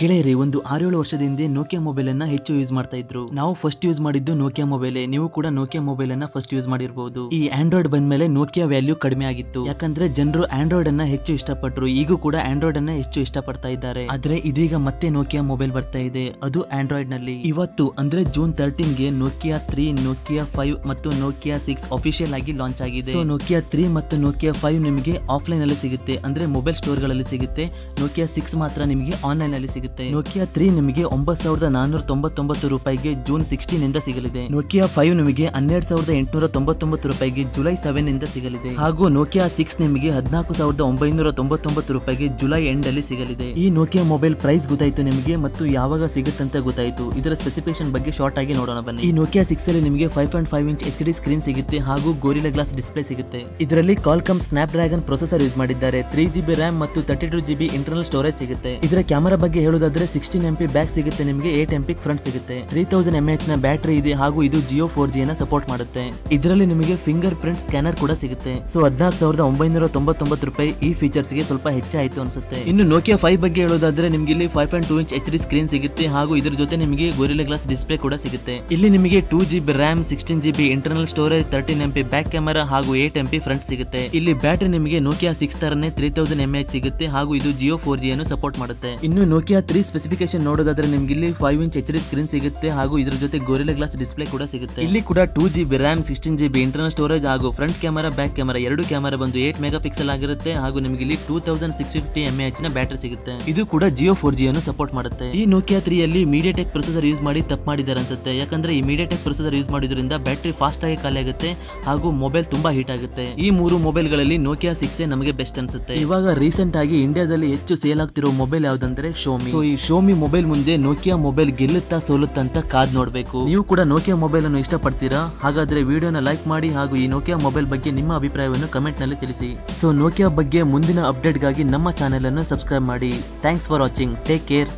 ಗೆಳೆಯರಿ, ಒಂದು ಆರೇಳು ವರ್ಷದ ಹಿಂದೆ ನೋಕಿಯಾ ಮೊಬೈಲ್ ಅನ್ನ ಹೆಚ್ಚು ಯೂಸ್ ಮಾಡ್ತಾ ಇದ್ರು. ನಾವು ಫಸ್ಟ್ ಯೂಸ್ ಮಾಡಿದ್ದು ನೋಕಿಯಾ ಮೊಬೈಲ್ ನೀವು ಕೂಡ ನೋಕಿಯಾ ಮೊಬೈಲ್ ಅನ್ನ ಫಸ್ಟ್ ಯೂಸ್ ಮಾಡಿರಬಹುದು ಈ ಆಂಡ್ರಾಯ್ಡ್ ಬಂದ ಮೇಲೆ ನೋಕಿಯಾ ವ್ಯಾಲ್ಯೂ ಕಡಿಮೆ ಆಗಿತ್ತು. ಯಾಕಂದ್ರೆ ಜನರು ಆಂಡ್ರಾಯ್ಡ್ ಅನ್ನ ಹೆಚ್ಚು ಇಷ್ಟಪಟ್ಟರು ಈಗೂ ಕೂಡ ಆಂಡ್ರಾಯ್ಡ್ ಅನ್ನ ಹೆಚ್ಚು ಇಷ್ಟಪಡ್ತಾ ಇದ್ದಾರೆ. ಆದ್ರೆ ಇದೀಗ ಮತ್ತೆ ನೋಕಿಯಾ ಮೊಬೈಲ್ ಬರ್ತಾ ಇದೆ. ಅದು ಆಂಡ್ರಾಯ್ಡ್ನಲ್ಲಿ. ಇವತ್ತು ಅಂದ್ರೆ ಜೂನ್ ತರ್ಟೀನ್ಗೆ ನೋಕಿಯಾ ತ್ರೀ ನೋಕಿಯಾ ಫೈವ್ ಮತ್ತು ನೋಕಿಯಾ ಸಿಕ್ಸ್ ಅಫಿಷಿಯಲ್ ಆಗಿ ಲಾಂಚ್ ಆಗಿದೆ. ನೋಕಿಯಾ ತ್ರೀ ಮತ್ತು ನೋಕಿಯಾ ಫೈವ್ ನಿಮಗೆ ಆಫ್ಲೈನ್ ಅಲ್ಲಿ ಸಿಗುತ್ತೆ. ಅಂದ್ರೆ ಮೊಬೈಲ್ ಸ್ಟೋರ್ಗಳಲ್ಲಿ ಸಿಗುತ್ತೆ. ನೋಕಿಯಾ ಸಿಕ್ಸ್ ಮಾತ್ರ ನಿಮಗೆ ಆನ್ಲೈನ್ ಅಲ್ಲಿ ಸಿಗುತ್ತೆ. ನೋಕಿಯಾ ತ್ರೀ ನಿಮಗೆ ಒಂಬತ್ತು ಸಾವಿರದ ನಾನೂರ ತೊಂಬತ್ತೊಂಬತ್ತು ರೂಪಾಯಿಗೆ ಜೂನ್ ಸಿಕ್ಸ್ಟೀನ್ ಇಂದ ಸಿಗಲಿದೆ. ನೋಕಿಯಾ ಫೈವ್ ನಿಮಗೆ ಹನ್ನೆರಡು ಸಾವಿರದ ಎಂಟುನೂರ ತೊಂಬತ್ತೊಂಬತ್ತು ರೂಪಾಯಿಗೆ ಜುಲೈ ಸೆವೆನ್ ಇಂದ ಸಿಗಲಿದೆ. ಹಾಗೂ ನೋಕಿಯಾ ಸಿಕ್ಸ್ ನಿಮಗೆ ಹದಿನಾಲ್ಕು ಸಾವಿರದ ಒಂಬೈನೂರ ತೊಂಬತ್ತೊಂಬತ್ತು ರೂಪಾಯಿಗೆ ಜುಲೈ ಎಂಡ್ ಅಲ್ಲಿ ಸಿಗಲಿದೆ. ಈ ನೋಕಿಯಾ ಮೊಬೈಲ್ ಪ್ರೈಸ್ ಗೊತ್ತಾಯ್ತು ನಿಮಗೆ ಮತ್ತು ಯಾವಾಗ ಸಿಗುತ್ತಂತ ಗೊತ್ತಾಯಿತು. ಇದರ ಸ್ಪೆಸಿಫಿಕೇಶನ್ ಬಗ್ಗೆ ಶಾರ್ಟ್ ಆಗಿ ನೋಡೋಣ ಬನ್ನಿ. ಈ ನೋಕಿಯಾ ಸಿಕ್ಸ್ ಅಲ್ಲಿ ನಿಮಗೆ five point five inch H D screen ಸಿಗುತ್ತೆ ಹಾಗೂ ಗೋರಿಲಾ ಗ್ಲಾಸ್ ಡಿಸ್ಪ್ಲೇ ಸಿಗುತ್ತೆ. ಇದರಲ್ಲಿ Qualcomm Snapdragon processor use ಮಾಡಿದ್ದಾರೆ ತ್ರೀ ಜಿಬಿ ರ್ಯಾಮ್ ಮತ್ತು thirty two GB internal storage ಸಿಗುತ್ತೆ. ಇದರ ಕ್ಯಾಮರಾ ಬಗ್ಗೆ ಹೇಳೋದಾದ್ರೆ ಸಿಕ್ಸ್ಟೀನ್ ಎಂ ಪಿ ಬ್ಯಾಕ್ ಸಿಗುತ್ತೆ ನಿಮಗೆ ಏಟ್ ಎಂ ಪಿ ಫ್ರಂಟ್ ಸಿಗುತ್ತೆ. ತ್ರೀ ತೌಸಂಡ್ ಎಂ ಎಚ್ನ ಬ್ಯಾಟರಿ ಇದೆ ಹಾಗೂ ಇದು ಜಿಯೋ ಫೋರ್ ಜಿ ಸಪೋರ್ಟ್ ಮಾಡುತ್ತೆ. ಇದರಲ್ಲಿ ನಿಮಗೆ ಫಿಂಗರ್ ಪ್ರಿಂಟ್ ಸ್ಕ್ಯಾನರ್ ಕೂಡ ಸಿಗುತ್ತೆ. ಸೊ ಹದಿನಾಲ್ಕು ಸಾವಿರದ ಒಂಬೈನೂರ ತೊಂಬತ್ತೊಂಬತ್ತು ರೂಪಾಯಿ ಈ ಫೀಚರ್ಸ್ಗೆ ಸ್ವಲ್ಪ ಹೆಚ್ಚಾಯಿತು ಅನ್ಸುತ್ತೆ. ಇನ್ನು ನೋಕಿಯಾ ಫೈವ್ ಬಗ್ಗೆ ಹೇಳೋದಾದ್ರೆ ನಿಮಗೆ ಇಲ್ಲಿ five point two inch H D screen ಸಿಗುತ್ತೆ ಹಾಗೂ ಇದರ ಜೊತೆ ನಿಮಗೆ ಗೊರಿಲ ಗ್ಲಾಸ್ ಡಿಸ್ಪ್ಲೇ ಕೂಡ ಸಿಗುತ್ತೆ. ಇಲ್ಲಿ ನಿಮಗೆ two G B RAM sixteen G B internal storage thirteen M P back camera ಹಾಗೂ ಏಟ್ ಎಂ ಪಿ ಫ್ರಂಟ್ ಸಿಗುತ್ತೆ. ಇಲ್ಲಿ ಬ್ಯಾಟರಿ ನಿಮಗೆ ನೋಕಿಯಾ ಸಿಕ್ಸ್ ತರನೇ ತ್ರೀ ತೌಸಂಡ್ ಎಂ ಎಚ್ ಸಿಗುತ್ತೆ ಹಾಗೂ ಇದು ಜಿಯೋ ಫೋರ್ ಜಿ ಅನ್ನು ಸಪೋರ್ಟ್ ಮಾಡುತ್ತೆ. ಇನ್ನು ನೋಕಿಯಾ ತ್ರೀ ಸ್ಪೆಸಿಫಿಕೇಶನ್ ನೋಡೋದಾದ್ರೆ ನಿಮ್ಗೆ ಇಲ್ಲಿ five inch H D screen ಸಿಗುತ್ತೆ ಹಾಗೂ ಇದ್ರ ಜೊತೆ ಗೊರಿಲಾ ಗ್ಲಾಸ್ ಡಿಸ್ಪ್ಲೇ ಕೂಡ ಸಿಗುತ್ತೆ. ಇಲ್ಲಿ ಕೂಡ two G B RAM sixteen G B internal storage ಹಾಗೂ ಫ್ರಂಟ್ ಕ್ಯಾಮರಾ ಬ್ಯಾಕ್ ಕ್ಯಾಮರಾ ಎರಡು ಕ್ಯಾಮರಾ ಬಂದು ಏಟ್ ಮೆಗಾ ಪಿಕ್ಸೆಲ್ ಆಗಿರುತ್ತೆ ಹಾಗೂ ನಿಮಗೆ ಇಲ್ಲಿ two thousand six fifty M ಎಚ್ನ battery ಸಿಗುತ್ತೆ. ಇದು ಕೂಡ ಜಿಯೋ ಫೋರ್ ಜಿ ಅನ್ನು ಸಪೋರ್ಟ್ ಮಾಡುತ್ತೆ. ಈ ನೋಕಿಯಾ ತ್ರೀ ಅಲ್ಲಿ ಮೀಡಿಯಾಟೆಕ್ ಪ್ರೊಸೆಸರ್ ಯೂಸ್ ಮಾಡಿ ತಪ್ಪು ಮಾಡಿದ್ದಾರೆ ಅನ್ಸುತ್ತೆ. ಯಾಕಂದ್ರೆ ಈ ಮೀಡಿಯಾಟೆಕ್ ಪ್ರೊಸೆಸರ್ ಯೂಸ್ ಮಾಡಿದ್ರಿಂದ ಬ್ಯಾಟರಿ ಫಾಸ್ಟ್ ಆಗಿ ಖಾಲಿ ಆಗುತ್ತೆ ಹಾಗೂ ಮೊಬೈಲ್ ತುಂಬಾ ಹೀಟ್ ಆಗುತ್ತೆ. ಈ ಮೂರು ಮೊಬೈಲ್ಗಳಲ್ಲಿ ನೋಕಿಯಾ ಸಿಕ್ಸ್ ನಮಗೆ ಬೆಸ್ಟ್ ಅನ್ಸುತ್ತೆ. ಇವಾಗ ರೀಸೆಂಟ್ ಆಗಿ ಇಂಡಿಯಾದಲ್ಲಿ ಹೆಚ್ಚು ಸೇಲ್ ಆಗ್ತಿರೋ ಮೊಬೈಲ್ ಯಾವ್ದಂದ್ರೆ ಶೋಮಿ ಸೊ ಈ ಶೋಮಿ ಮೊಬೈಲ್ ಮುಂದೆ ನೋಕಿಯಾ ಮೊಬೈಲ್ ಗೆಲ್ಲುತ್ತಾ ಸೋಲುತ್ತಂತ ಕಾದ್ ನೋಡ್ಬೇಕು. ನೀವು ಕೂಡ ನೋಕಿಯಾ ಮೊಬೈಲ್ ಅನ್ನು ಇಷ್ಟಪಡ್ತೀರಾ? ಹಾಗಾದ್ರೆ ವಿಡಿಯೋನ ಲೈಕ್ ಮಾಡಿ ಹಾಗೂ ಈ ನೋಕಿಯಾ ಮೊಬೈಲ್ ಬಗ್ಗೆ ನಿಮ್ಮ ಅಭಿಪ್ರಾಯವನ್ನು ಕಮೆಂಟ್ನಲ್ಲಿ ತಿಳಿಸಿ. ಸೊ ನೋಕಿಯಾ ಬಗ್ಗೆ ಮುಂದಿನ ಅಪ್ಡೇಟ್ಗಾಗಿ ನಮ್ಮ ಚಾನೆಲ್ ಅನ್ನು ಸಬ್ಸ್ಕ್ರೈಬ್ ಮಾಡಿ. Thanks for watching take care